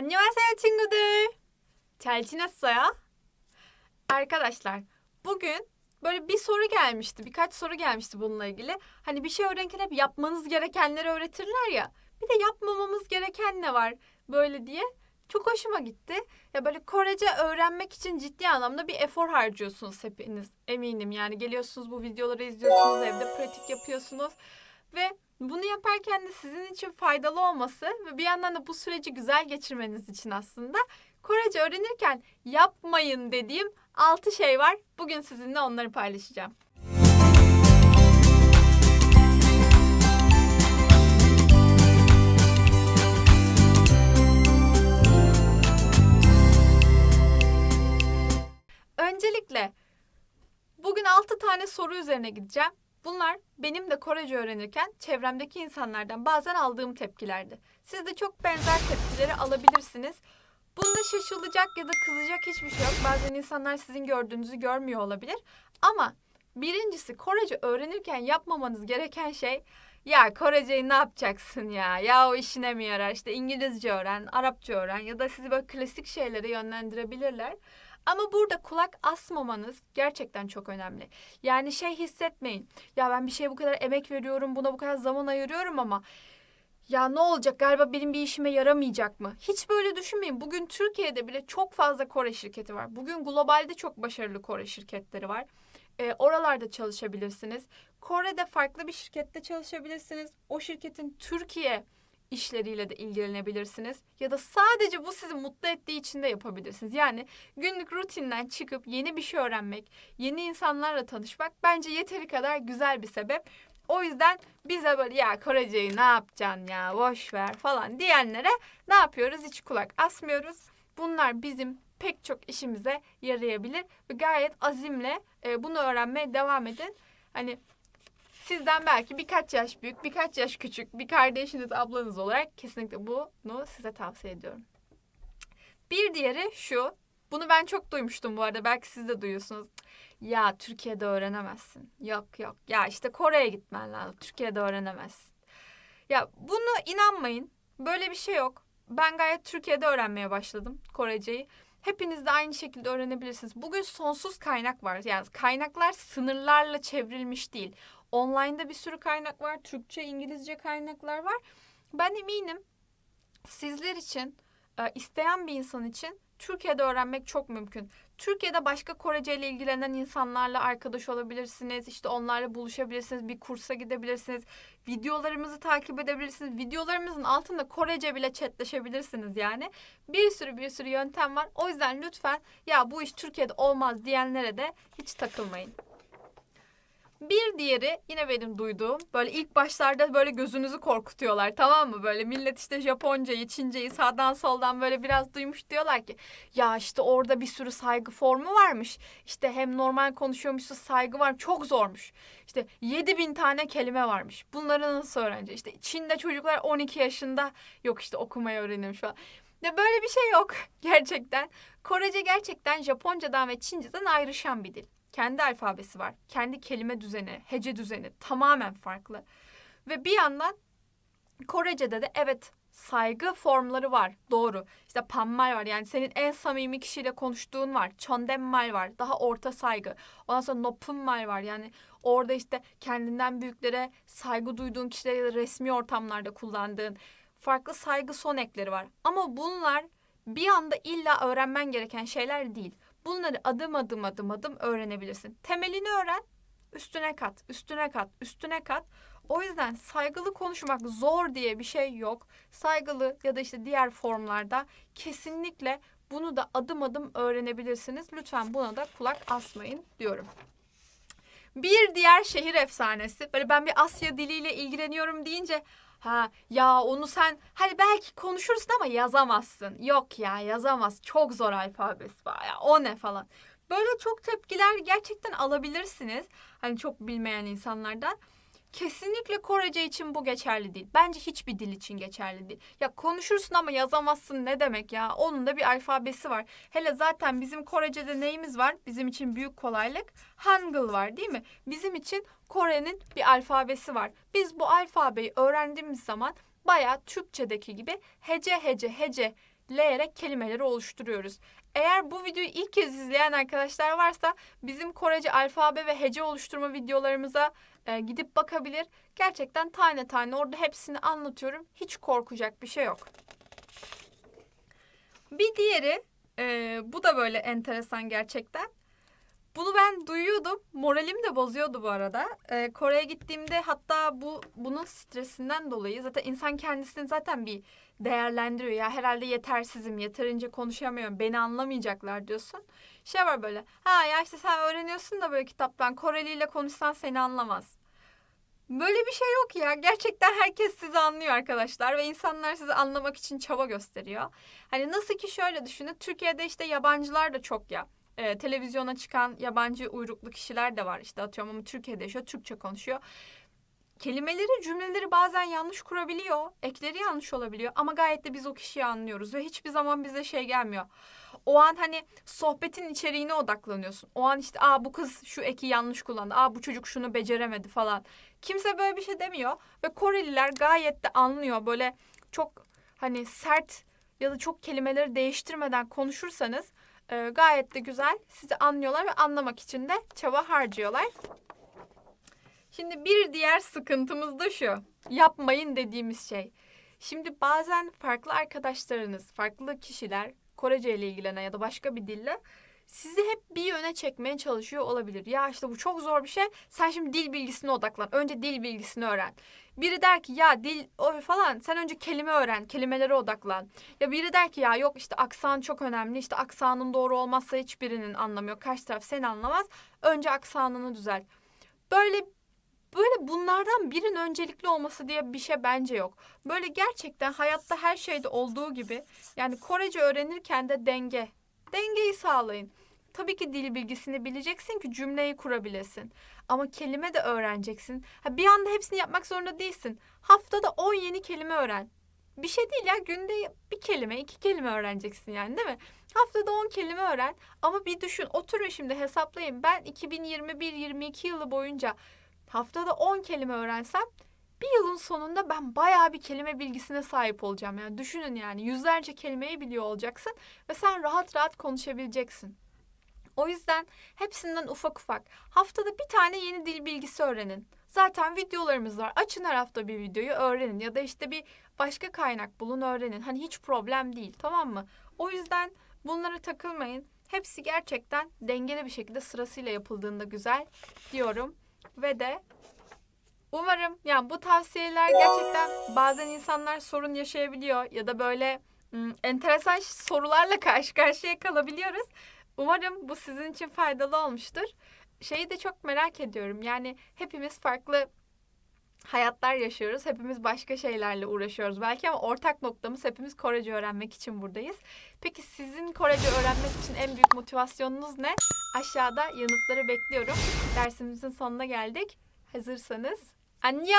안녕하세요 친구들. 잘 지냈어요? Arkadaşlar bugün böyle bir soru gelmişti. Birkaç soru gelmişti bununla ilgili. Hani bir şey öğrenirken hep yapmanız gerekenleri öğretirler ya. Bir de yapmamamız gereken ne var böyle diye. Çok hoşuma gitti. Ya böyle Korece öğrenmek için ciddi anlamda bir efor harcıyorsunuz hepiniz. Eminim yani geliyorsunuz bu videoları izliyorsunuz evde pratik yapıyorsunuz. Ve bunu yaparken de sizin için faydalı olması ve bir yandan da bu süreci güzel geçirmeniz için aslında Korece öğrenirken yapmayın dediğim 6 şey var. Bugün sizinle onları paylaşacağım. Öncelikle bugün 6 tane soru üzerine gideceğim. Bunlar benim de Korece öğrenirken çevremdeki insanlardan bazen aldığım tepkilerdi. Siz de çok benzer tepkileri alabilirsiniz. Bunda şaşılacak ya da kızacak hiçbir şey yok. Bazen insanlar sizin gördüğünüzü görmüyor olabilir. Ama birincisi Korece öğrenirken yapmamanız gereken şey ya Korece'yi ne yapacaksın ya? Ya o işine mi yarar? İşte İngilizce öğren, Arapça öğren ya da sizi böyle klasik şeylere yönlendirebilirler. Ama burada kulak asmamanız gerçekten çok önemli. Yani şey hissetmeyin. Ya ben bir şeye bu kadar emek veriyorum, buna bu kadar zaman ayırıyorum ama ya ne olacak galiba benim bir işime yaramayacak mı? Hiç böyle düşünmeyin. Bugün Türkiye'de bile çok fazla Kore şirketi var. Bugün globalde çok başarılı Kore şirketleri var. Ee, oralarda çalışabilirsiniz. Kore'de farklı bir şirkette çalışabilirsiniz. O şirketin Türkiye işleriyle de ilgilenebilirsiniz. Ya da sadece bu sizi mutlu ettiği için de yapabilirsiniz. Yani günlük rutinden çıkıp yeni bir şey öğrenmek, yeni insanlarla tanışmak bence yeteri kadar güzel bir sebep. O yüzden bize böyle ya Korece'yi ne yapacaksın ya boş ver falan diyenlere ne yapıyoruz? Hiç kulak asmıyoruz. Bunlar bizim pek çok işimize yarayabilir ve gayet azimle e, bunu öğrenmeye devam edin. Hani sizden belki birkaç yaş büyük, birkaç yaş küçük bir kardeşiniz, ablanız olarak kesinlikle bunu size tavsiye ediyorum. Bir diğeri şu. Bunu ben çok duymuştum bu arada. Belki siz de duyuyorsunuz. Ya Türkiye'de öğrenemezsin. Yok yok. Ya işte Kore'ye gitmen lazım. Türkiye'de öğrenemezsin. Ya bunu inanmayın. Böyle bir şey yok. Ben gayet Türkiye'de öğrenmeye başladım Koreceyi. Hepiniz de aynı şekilde öğrenebilirsiniz. Bugün sonsuz kaynak var. Yani kaynaklar sınırlarla çevrilmiş değil. Online'da bir sürü kaynak var. Türkçe, İngilizce kaynaklar var. Ben eminim sizler için, e, isteyen bir insan için Türkiye'de öğrenmek çok mümkün. Türkiye'de başka Korece ile ilgilenen insanlarla arkadaş olabilirsiniz. İşte onlarla buluşabilirsiniz. Bir kursa gidebilirsiniz. Videolarımızı takip edebilirsiniz. Videolarımızın altında Korece bile chatleşebilirsiniz yani. Bir sürü bir sürü yöntem var. O yüzden lütfen ya bu iş Türkiye'de olmaz diyenlere de hiç takılmayın. Bir diğeri yine benim duyduğum böyle ilk başlarda böyle gözünüzü korkutuyorlar tamam mı? Böyle millet işte Japoncayı, Çinceyi sağdan soldan böyle biraz duymuş diyorlar ki ya işte orada bir sürü saygı formu varmış. İşte hem normal konuşuyormuşuz saygı var çok zormuş. İşte 7000 tane kelime varmış. Bunları nasıl öğreneceğiz? İşte Çin'de çocuklar 12 yaşında yok işte okumayı öğrenirmiş falan. Ya böyle bir şey yok gerçekten. Korece gerçekten Japoncadan ve Çince'den ayrışan bir dil kendi alfabesi var. Kendi kelime düzeni, hece düzeni tamamen farklı. Ve bir yandan Korece'de de evet saygı formları var. Doğru. İşte panmal var. Yani senin en samimi kişiyle konuştuğun var. Çondemmal var. Daha orta saygı. Ondan sonra nopunmal var. Yani orada işte kendinden büyüklere saygı duyduğun kişilere ya da resmi ortamlarda kullandığın farklı saygı son ekleri var. Ama bunlar bir anda illa öğrenmen gereken şeyler değil. Bunları adım adım adım adım öğrenebilirsin. Temelini öğren, üstüne kat, üstüne kat, üstüne kat. O yüzden saygılı konuşmak zor diye bir şey yok. Saygılı ya da işte diğer formlarda kesinlikle bunu da adım adım öğrenebilirsiniz. Lütfen buna da kulak asmayın diyorum. Bir diğer şehir efsanesi. Böyle ben bir Asya diliyle ilgileniyorum deyince Ha ya onu sen hani belki konuşursun ama yazamazsın. Yok ya yazamaz. Çok zor alfabesi var ya. O ne falan. Böyle çok tepkiler gerçekten alabilirsiniz. Hani çok bilmeyen insanlardan. Kesinlikle Korece için bu geçerli değil. Bence hiçbir dil için geçerli değil. Ya konuşursun ama yazamazsın ne demek ya? Onun da bir alfabesi var. Hele zaten bizim Korece'de neyimiz var? Bizim için büyük kolaylık. Hangul var değil mi? Bizim için Kore'nin bir alfabesi var. Biz bu alfabeyi öğrendiğimiz zaman bayağı Türkçedeki gibi hece hece hece ekleyerek kelimeleri oluşturuyoruz. Eğer bu videoyu ilk kez izleyen arkadaşlar varsa bizim Korece alfabe ve hece oluşturma videolarımıza e, gidip bakabilir. Gerçekten tane tane orada hepsini anlatıyorum. Hiç korkacak bir şey yok. Bir diğeri e, bu da böyle enteresan gerçekten. Bunu ben duyuyordum. Moralim de bozuyordu bu arada. Ee, Kore'ye gittiğimde hatta bu bunun stresinden dolayı zaten insan kendisini zaten bir değerlendiriyor. Ya herhalde yetersizim, yeterince konuşamıyorum, beni anlamayacaklar diyorsun. Şey var böyle. Ha ya işte sen öğreniyorsun da böyle kitaptan Koreli ile konuşsan seni anlamaz. Böyle bir şey yok ya. Gerçekten herkes sizi anlıyor arkadaşlar ve insanlar sizi anlamak için çaba gösteriyor. Hani nasıl ki şöyle düşünün. Türkiye'de işte yabancılar da çok ya e, televizyona çıkan yabancı uyruklu kişiler de var. İşte atıyorum ama Türkiye'de yaşıyor, Türkçe konuşuyor. Kelimeleri, cümleleri bazen yanlış kurabiliyor. Ekleri yanlış olabiliyor ama gayet de biz o kişiyi anlıyoruz ve hiçbir zaman bize şey gelmiyor. O an hani sohbetin içeriğine odaklanıyorsun. O an işte aa bu kız şu eki yanlış kullandı. Aa bu çocuk şunu beceremedi falan. Kimse böyle bir şey demiyor ve Koreliler gayet de anlıyor. Böyle çok hani sert ya da çok kelimeleri değiştirmeden konuşursanız e, gayet de güzel sizi anlıyorlar ve anlamak için de çaba harcıyorlar. Şimdi bir diğer sıkıntımız da şu. Yapmayın dediğimiz şey. Şimdi bazen farklı arkadaşlarınız, farklı kişiler Korece ile ilgilenen ya da başka bir dille sizi hep bir yöne çekmeye çalışıyor olabilir. Ya işte bu çok zor bir şey. Sen şimdi dil bilgisine odaklan. Önce dil bilgisini öğren. Biri der ki ya dil o falan sen önce kelime öğren, kelimelere odaklan. Ya biri der ki ya yok işte aksan çok önemli. İşte aksanın doğru olmazsa hiçbirinin anlamıyor. Karşı taraf seni anlamaz. Önce aksanını düzelt. Böyle böyle bunlardan birinin öncelikli olması diye bir şey bence yok. Böyle gerçekten hayatta her şeyde olduğu gibi yani Korece öğrenirken de denge. Dengeyi sağlayın. Tabii ki dil bilgisini bileceksin ki cümleyi kurabilesin. Ama kelime de öğreneceksin. Ha, bir anda hepsini yapmak zorunda değilsin. Haftada 10 yeni kelime öğren. Bir şey değil ya günde bir kelime, iki kelime öğreneceksin yani değil mi? Haftada 10 kelime öğren ama bir düşün oturun şimdi hesaplayın. Ben 2021-22 yılı boyunca haftada 10 kelime öğrensem bir yılın sonunda ben bayağı bir kelime bilgisine sahip olacağım. Yani düşünün yani yüzlerce kelimeyi biliyor olacaksın ve sen rahat rahat konuşabileceksin. O yüzden hepsinden ufak ufak haftada bir tane yeni dil bilgisi öğrenin. Zaten videolarımız var. Açın her hafta bir videoyu öğrenin ya da işte bir başka kaynak bulun öğrenin. Hani hiç problem değil tamam mı? O yüzden bunlara takılmayın. Hepsi gerçekten dengeli bir şekilde sırasıyla yapıldığında güzel diyorum. Ve de umarım yani bu tavsiyeler gerçekten bazen insanlar sorun yaşayabiliyor ya da böyle ım, enteresan sorularla karşı karşıya kalabiliyoruz. Umarım bu sizin için faydalı olmuştur. Şeyi de çok merak ediyorum. Yani hepimiz farklı hayatlar yaşıyoruz. Hepimiz başka şeylerle uğraşıyoruz belki ama ortak noktamız hepimiz Korece öğrenmek için buradayız. Peki sizin Korece öğrenmek için en büyük motivasyonunuz ne? Aşağıda yanıtları bekliyorum. Dersimizin sonuna geldik. Hazırsanız 안녕!